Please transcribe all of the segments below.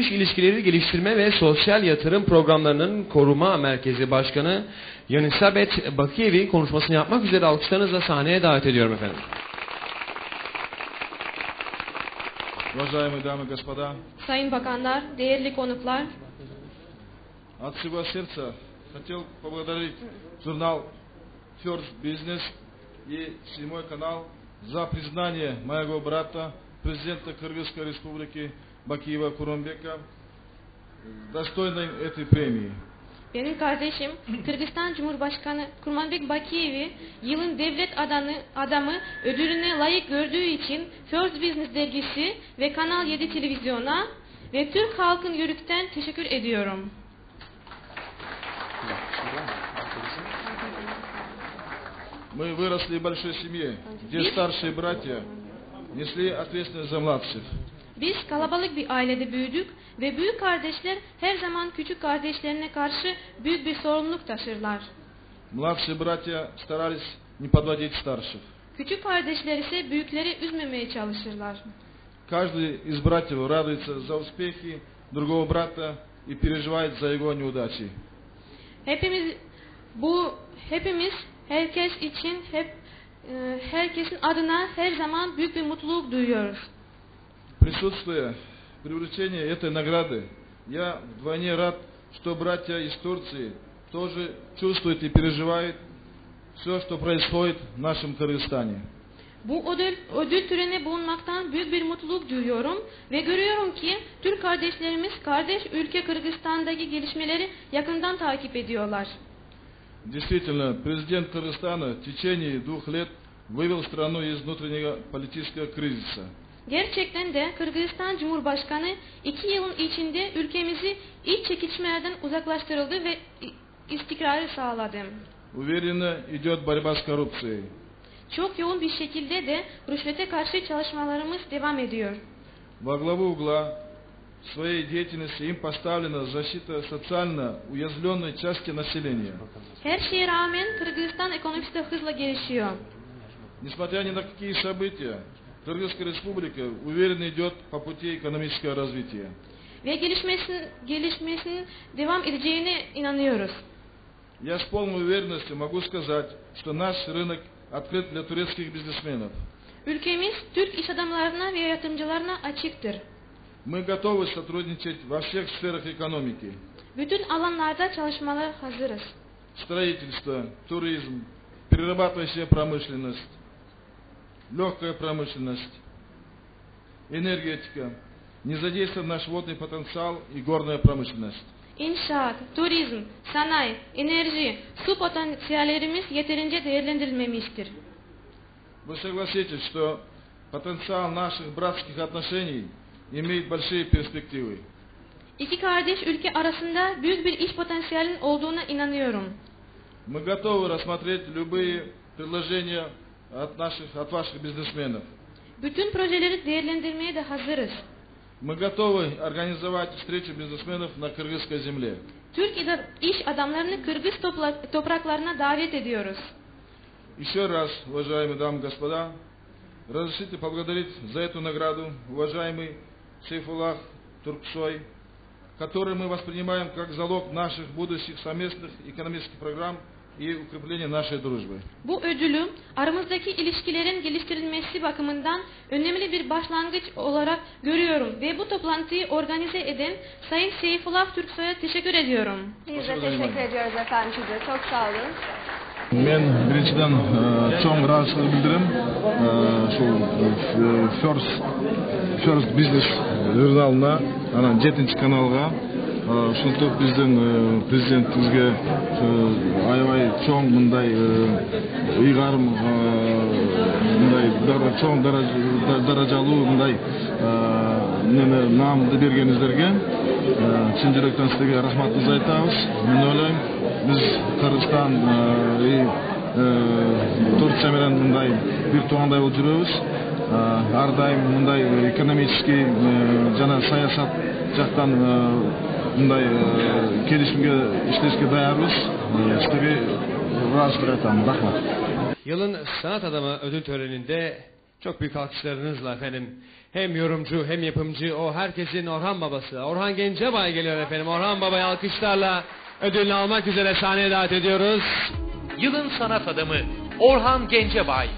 dış ilişkileri geliştirme ve sosyal yatırım programlarının koruma merkezi başkanı Yanisabet Bakiyevi konuşmasını yapmak üzere alkışlarınızla sahneye davet ediyorum efendim. Уважаемые дамы и господа, Sayın bakanlar, değerli konuklar, от всего сердца хотел поблагодарить журнал First Business и седьмой канал за признание моего брата, президента Кыргызской республики Бакиева Куромбека, достойной этой премии. benim kardeşim Kırgızistan Cumhurbaşkanı Kurmanbek Bakiyevi yılın devlet adamı, adamı ödülüne layık gördüğü için First Business dergisi ve Kanal 7 televizyona ve Türk halkın yörükten teşekkür ediyorum. Мы выросли в большой семье, где старшие братья несли ответственность за младших. Biz kalabalık bir ailede büyüdük ve büyük kardeşler her zaman küçük kardeşlerine karşı büyük bir sorumluluk taşırlar. Младшие братья старались не подводить старших. Küçük kardeşler ise büyükleri üzmemeye çalışırlar. Каждый из братьев радуется за успехи другого брата и переживает за его неудачи. Hepimiz bu hepimiz herkes için hep e, herkesin adına her zaman büyük bir mutluluk duyuyoruz. Присутствуя при вручении этой награды, я вдвойне рад, что братья из Турции тоже чувствуют и переживают все, что происходит в нашем Кыргызстане. Bu ödül, ödül töreni bulunmaktan büyük bir mutluluk duyuyorum ve görüyorum ki Türk kardeşlerimiz kardeş ülke Kırgızistan'daki gelişmeleri yakından takip ediyorlar. Действительно, президент Кыргызстана в течение двух лет вывел страну из внутреннего политического кризиса. Gerçekten de Kırgızistan Cumhurbaşkanı iki yılın içinde ülkemizi iç çekişmelerden uzaklaştırıldı ve i- istikrarı sağladı. Уверенно идет борьба с коррупцией. Çok yoğun bir şekilde de rüşvete karşı çalışmalarımız devam ediyor. Во главу угла своей деятельности им поставлена защита социально уязвленной части населения. Her şeye rağmen Kırgızistan ekonomisi de hızla gelişiyor. Несмотря ни на какие события, Кыргызская республика уверенно идет по пути экономического развития. Ve gelişmesin, gelişmesinin devam edeceğine inanıyoruz. Я с полной уверенностью могу сказать, что наш рынок открыт для турецких бизнесменов. Ülkemiz Türk iş adamlarına ve yatırımcılarına açıktır. Мы готовы сотрудничать во всех сферах экономики. Bütün alanlarda çalışmalara hazırız. Строительство, туризм, перерабатывающая промышленность, легкая промышленность, энергетика, не задействован наш водный потенциал и горная промышленность. İnşaat, turizm, sanayi, enerji, su potansiyellerimiz yeterince değerlendirilmemiştir. Вы согласитесь, что потенциал наших братских отношений имеет большие перспективы. İki kardeş ülke arasında büyük bir iş potansiyelinin olduğuna inanıyorum. Мы готовы рассмотреть любые предложения от наших, от ваших бизнесменов. Bütün projeleri değerlendirmeye de hazırız. Мы готовы организовать встречу бизнесменов на кыргызской земле. Türk iş adamlarını Kırgız topraklarına davet ediyoruz. Еще раз, уважаемые дамы и господа, разрешите поблагодарить за эту награду уважаемый Сейфулах Турксой, который мы воспринимаем как залог наших будущих совместных экономических программ и укрепления нашей дружбы. Bu ödülü aramızdaki ilişkilerin geliştirilmesi bakımından önemli bir başlangıç olarak görüyorum ve bu toplantıyı organize eden Sayın Seyfullah Türksoy'a teşekkür ediyorum. Biz de Hoşçakalın teşekkür efendim. ediyoruz efendim size. Çok sağ olun. мен біріншіден чоң ыраазычылык билдирем ушул first first business журналына анан жетинчи каналга ушинтип биздин президентибизге аябай чоң мындай ыйгарым мындай дара- чоң дара- даражалуу мындай неме наамды бергениңиздерге чын жүрөктөн сизерге рахматыбызды айтабыз мен ойлойм биз кыргызстан турция менен мындай бир туугандай болуп жүрөбүз ар дайым мындай экономический жана саясат жактан мындай келишимге иштешке даярбыз сизерге ыраазычылык айтам рахмат Yılın sanat adamı ödül töreninde Çok büyük alkışlarınızla efendim. Hem yorumcu hem yapımcı o herkesin Orhan babası. Orhan Gencebay geliyor efendim. Orhan babayı alkışlarla ödülünü almak üzere sahneye davet ediyoruz. Yılın sanat adamı Orhan Gencebay.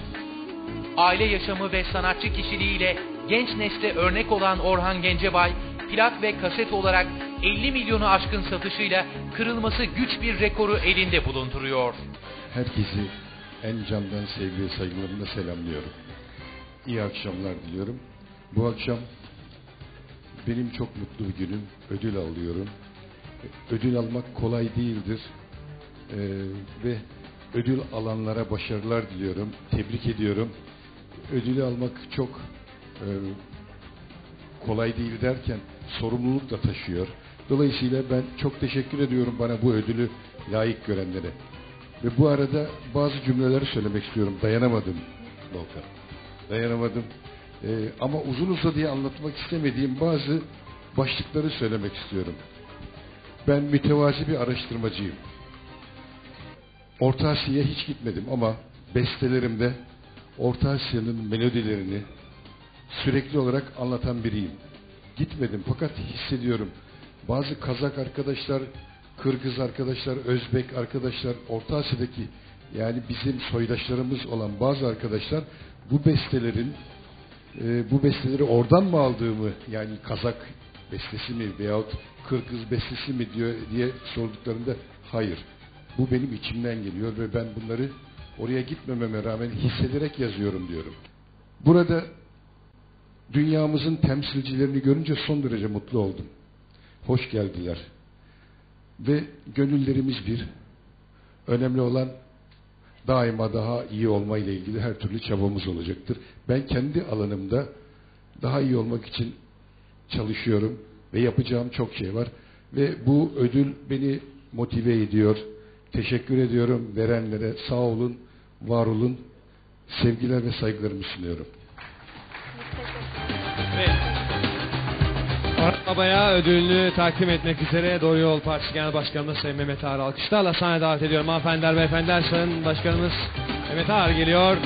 Aile yaşamı ve sanatçı kişiliğiyle genç nesle örnek olan Orhan Gencebay, plak ve kaset olarak 50 milyonu aşkın satışıyla kırılması güç bir rekoru elinde bulunduruyor. Herkesi en candan sevgi ve saygılarımla selamlıyorum. İyi akşamlar diliyorum. Bu akşam benim çok mutlu bir günüm. Ödül alıyorum. Ödül almak kolay değildir. Ee, ve ödül alanlara başarılar diliyorum. Tebrik ediyorum. Ödülü almak çok e, kolay değil derken sorumluluk da taşıyor. Dolayısıyla ben çok teşekkür ediyorum bana bu ödülü layık görenlere. Ve bu arada bazı cümleleri söylemek istiyorum. Dayanamadım Volkan. Dayanamadım. Ee, ama uzun uzadıya anlatmak istemediğim bazı başlıkları söylemek istiyorum. Ben mütevazi bir araştırmacıyım. Orta Asya'ya hiç gitmedim ama bestelerimde Orta Asya'nın melodilerini sürekli olarak anlatan biriyim. Gitmedim fakat hissediyorum. Bazı Kazak arkadaşlar, Kırgız arkadaşlar, Özbek arkadaşlar, Orta Asya'daki yani bizim soydaşlarımız olan bazı arkadaşlar bu bestelerin e, bu besteleri oradan mı aldığımı yani Kazak bestesi mi veyahut Kırgız bestesi mi diyor diye sorduklarında hayır. Bu benim içimden geliyor ve ben bunları oraya gitmememe rağmen hissederek yazıyorum diyorum. Burada dünyamızın temsilcilerini görünce son derece mutlu oldum. Hoş geldiler. Ve gönüllerimiz bir. Önemli olan daima daha iyi olma ile ilgili her türlü çabamız olacaktır. Ben kendi alanımda daha iyi olmak için çalışıyorum ve yapacağım çok şey var. Ve bu ödül beni motive ediyor. Teşekkür ediyorum verenlere. Sağ olun, var olun. Sevgiler ve saygılarımı sunuyorum. Orhan Baba'ya ödülünü takdim etmek üzere Doğru Yol Partisi Genel Başkanımız Sayın Mehmet Ağar alkışlarla sahneye davet ediyorum. Hanımefendiler, beyefendiler, Sayın Başkanımız Mehmet Ağar geliyor.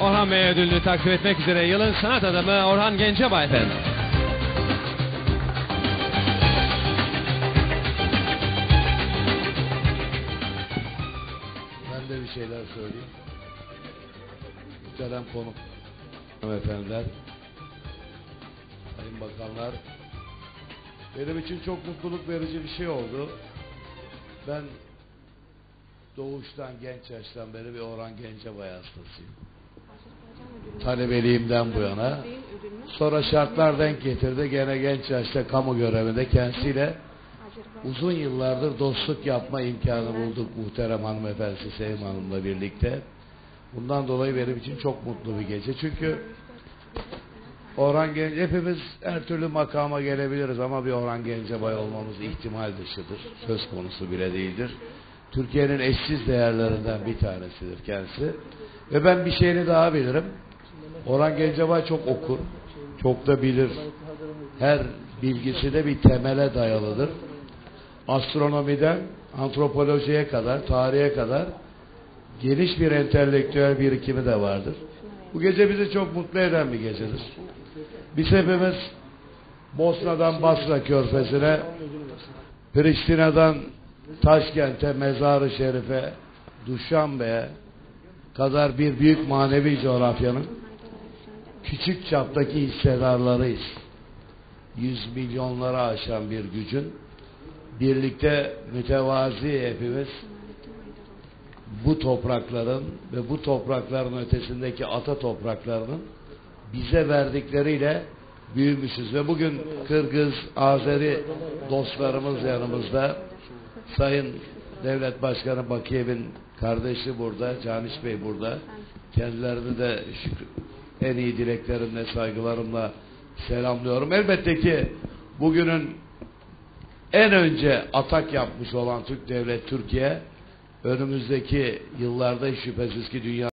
Orhan Bey'e ödülünü takdim etmek üzere yılın sanat adamı Orhan Gencebay efendim. Ben de bir şeyler söyleyeyim. Muhterem konuk hanımefendiler, bakanlar, benim için çok mutluluk verici bir şey oldu. Ben doğuştan genç yaştan beri bir Orhan Gencebay hastasıyım. Talebeliğimden bu yana. Sonra şartlar denk getirdi. Gene genç yaşta kamu görevinde kendisiyle uzun yıllardır dostluk yapma imkanı bulduk muhterem hanımefendisi Sevim Hanım'la birlikte. Bundan dolayı benim için çok mutlu bir gece. Çünkü Orhan Gence, hepimiz her türlü makama gelebiliriz ama bir Orhan Gencebay olmamız ihtimal dışıdır. Söz konusu bile değildir. Türkiye'nin eşsiz değerlerinden bir tanesidir kendisi. Ve ben bir şeyini daha bilirim. Orhan Gencebay çok okur, çok da bilir. Her bilgisi de bir temele dayalıdır. Astronomiden antropolojiye kadar, tarihe kadar geniş bir entelektüel birikimi de vardır. Bu gece bizi çok mutlu eden bir gecedir. Biz hepimiz Bosna'dan Basra Körfezi'ne, Priştine'den Taşkent'e, Mezar-ı Şerif'e, Duşanbe'ye kadar bir büyük manevi coğrafyanın küçük çaptaki hissedarlarıyız. Yüz milyonlara aşan bir gücün birlikte mütevazi hepimiz bu toprakların ve bu toprakların ötesindeki ata topraklarının bize verdikleriyle büyümüşüz ve bugün Kırgız, Azeri dostlarımız yanımızda Sayın Devlet Başkanı Bakiyev'in kardeşi burada, Caniş Bey burada. Kendilerini de en iyi dileklerimle, saygılarımla selamlıyorum. Elbette ki bugünün en önce atak yapmış olan Türk Devlet Türkiye önümüzdeki yıllarda şüphesiz ki dünya